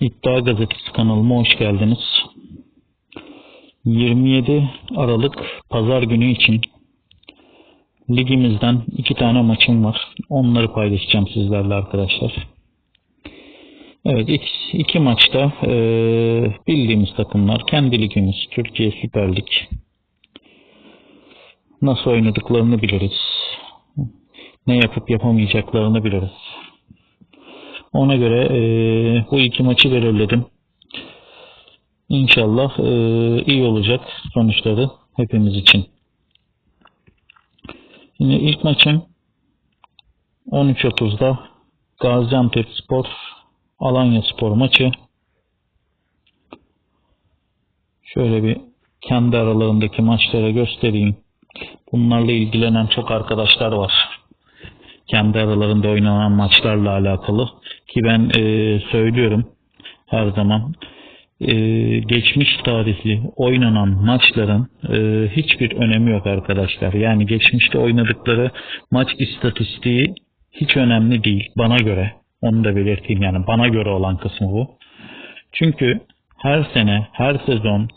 İddia Gazetesi kanalıma hoş geldiniz. 27 Aralık Pazar günü için ligimizden iki tane maçım var. Onları paylaşacağım sizlerle arkadaşlar. Evet iki, iki maçta eee, bildiğimiz takımlar. Kendi ligimiz Türkiye Süper Lig. Nasıl oynadıklarını biliriz. Ne yapıp yapamayacaklarını biliriz. Ona göre eee, bu iki maçı belirledim. İnşallah eee, iyi olacak sonuçları hepimiz için. Yine ilk maçım 13.30'da Gaziantep Spor Alanya Spor maçı. Şöyle bir kendi aralarındaki maçları göstereyim. Bunlarla ilgilenen çok arkadaşlar var. Kendi aralarında oynanan maçlarla alakalı. Ki ben eee, söylüyorum her zaman eee, geçmiş tarihli oynanan maçların eee, hiçbir önemi yok arkadaşlar. Yani geçmişte oynadıkları maç istatistiği hiç önemli değil bana göre. Onu da belirteyim yani bana göre olan kısmı bu. Çünkü her sene, her sezon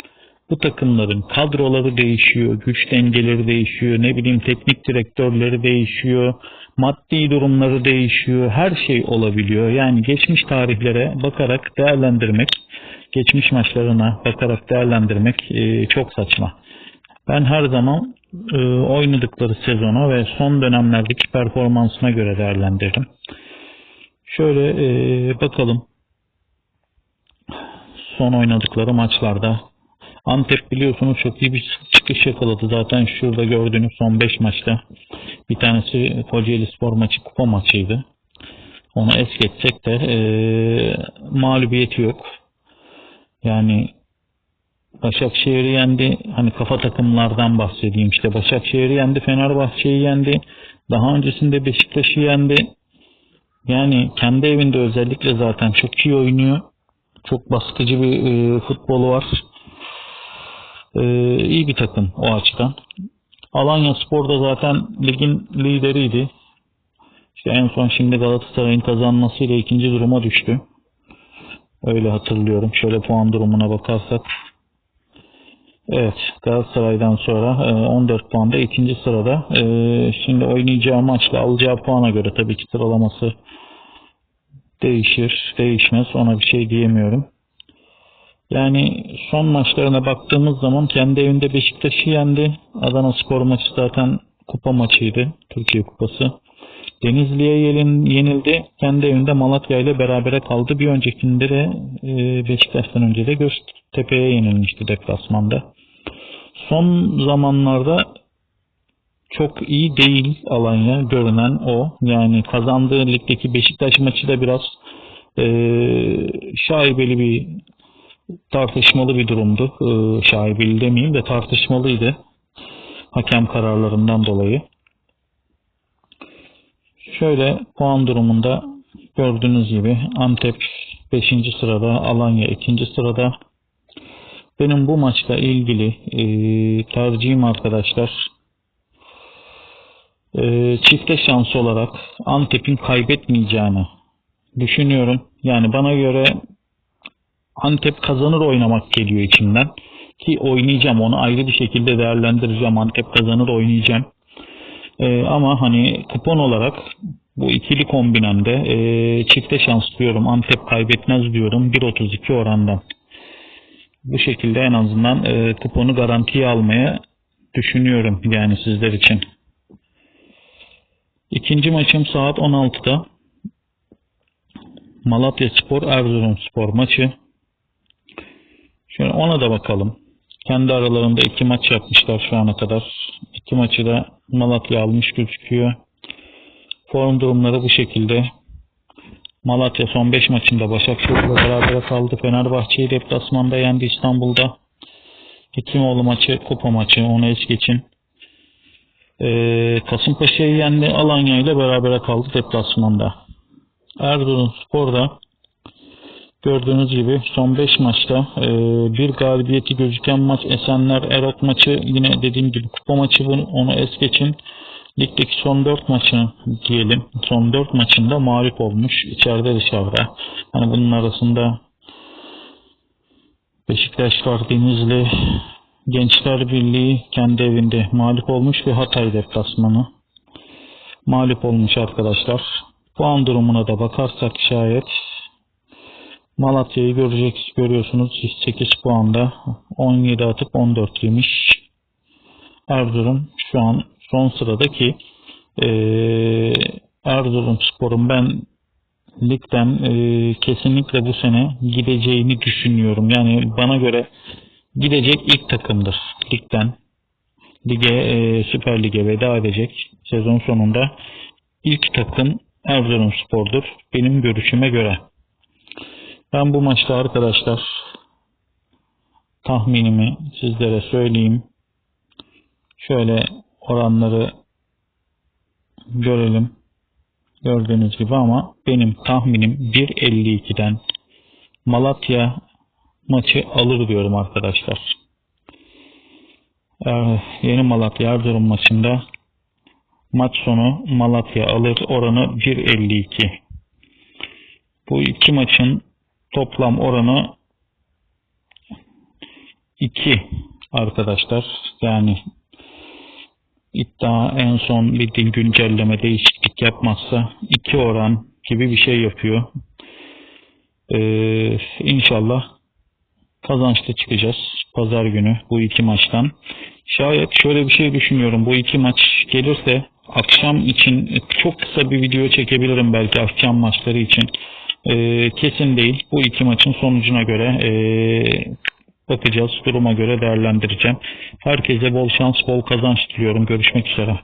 bu takımların kadroları değişiyor, güç dengeleri değişiyor, ne bileyim teknik direktörleri değişiyor, maddi durumları değişiyor, her şey olabiliyor. Yani geçmiş tarihlere bakarak değerlendirmek, geçmiş maçlarına bakarak değerlendirmek e, çok saçma. Ben her zaman e, oynadıkları sezona ve son dönemlerdeki performansına göre değerlendirdim. Şöyle e, bakalım son oynadıkları maçlarda. Antep biliyorsunuz çok iyi bir çıkış yakaladı. Zaten şurada gördüğünüz son 5 maçta bir tanesi Kocaeli Spor maçı kupa maçıydı. Onu es geçsek de e, mağlubiyeti yok. Yani Başakşehir'i yendi. Hani kafa takımlardan bahsedeyim. İşte Başakşehir'i yendi, Fenerbahçe'yi yendi. Daha öncesinde Beşiktaş'ı yendi. Yani kendi evinde özellikle zaten çok iyi oynuyor. Çok baskıcı bir e, futbolu var. E, iyi bir takım o açıdan. Alanya Spor da zaten ligin lideriydi. İşte en son şimdi Galatasaray'ın kazanmasıyla ikinci duruma düştü. Öyle hatırlıyorum. Şöyle puan durumuna bakarsak. Evet Galatasaray'dan sonra e, 14 puanda ikinci sırada. E, şimdi oynayacağı maçla alacağı puana göre tabii ki sıralaması değişir, değişmez. Ona bir şey diyemiyorum. Yani son maçlarına baktığımız zaman kendi evinde Beşiktaş'ı yendi. Adana Spor maçı zaten kupa maçıydı. Türkiye Kupası. Denizli'ye yenildi. Kendi evinde Malatya ile berabere kaldı. Bir öncekinde de e, Beşiktaş'tan önce de Göztepe'ye yenilmişti deplasmanda. Son zamanlarda çok iyi değil Alanya görünen o. Yani kazandığı ligdeki Beşiktaş maçı da biraz e, şaibeli bir tartışmalı bir durumdu. E, şaibeli demeyeyim de tartışmalıydı. Hakem kararlarından dolayı. Şöyle puan durumunda gördüğünüz gibi Antep 5. sırada, Alanya 2. sırada. Benim bu maçla ilgili e, tercihim arkadaşlar e, çifte şans olarak Antep'in kaybetmeyeceğini düşünüyorum. Yani bana göre Antep kazanır oynamak geliyor içimden. Ki oynayacağım onu ayrı bir şekilde değerlendireceğim. Antep kazanır oynayacağım. Ee, ama hani kupon olarak bu ikili kombinende e, çifte şans diyorum. Antep kaybetmez diyorum. 1.32 orandan. Bu şekilde en azından e, kuponu garantiye almaya düşünüyorum yani sizler için. İkinci maçım saat 16'da. Malatya Spor Erzurum Spor maçı. Şöyle ona da bakalım. Kendi aralarında iki maç yapmışlar şu ana kadar. İki maçı da Malatya almış gözüküyor. Form durumları bu şekilde. Malatya son 5 maçında Başakşehir'le beraber kaldı. Fenerbahçe'yi deplasmanda yendi İstanbul'da. Hekimoğlu maçı, kupa maçı. Onu es geçin. Ee, Kasımpaşa'yı yendi. Alanya ile beraber kaldı deplasmanda. Erzurum Spor'da gördüğünüz gibi son 5 maçta e, bir galibiyeti gözüken maç Esenler Erok maçı yine dediğim gibi kupa maçı bunu, onu es geçin. Ligdeki son 4 maçını diyelim. Son 4 maçında mağlup olmuş. içeride dışarıda. Hani bunun arasında Beşiktaş var Denizli Gençler Birliği kendi evinde mağlup olmuş ve Hatay deplasmanı mağlup olmuş arkadaşlar. Puan durumuna da bakarsak şayet Malatya'yı görecek, görüyorsunuz 8 puanda 17 atıp 14 yemiş. Erzurum şu an son sıradaki eee Erzurum Spor'un ben ligden eee, kesinlikle bu sene gideceğini düşünüyorum. Yani bana göre gidecek ilk takımdır ligden. Lige, eee, Süper Lig'e veda edecek sezon sonunda. ilk takım Erzurum Spor'dur. Benim görüşüme göre. Ben bu maçta arkadaşlar tahminimi sizlere söyleyeyim. Şöyle oranları görelim. Gördüğünüz gibi ama benim tahminim 1.52'den Malatya maçı alır diyorum arkadaşlar. Ee, Yeni Malatya Erzurum maçında maç sonu Malatya alır oranı 1.52. Bu iki maçın toplam oranı 2 arkadaşlar. Yani iddia en son bir dil güncelleme değişiklik yapmazsa 2 oran gibi bir şey yapıyor. Ee, inşallah kazançlı çıkacağız pazar günü bu iki maçtan. Şayet şöyle bir şey düşünüyorum. Bu iki maç gelirse akşam için çok kısa bir video çekebilirim belki akşam maçları için. Ee, kesin değil. Bu iki maçın sonucuna göre ee, bakacağız. Duruma göre değerlendireceğim. Herkese bol şans, bol kazanç diliyorum. Görüşmek üzere.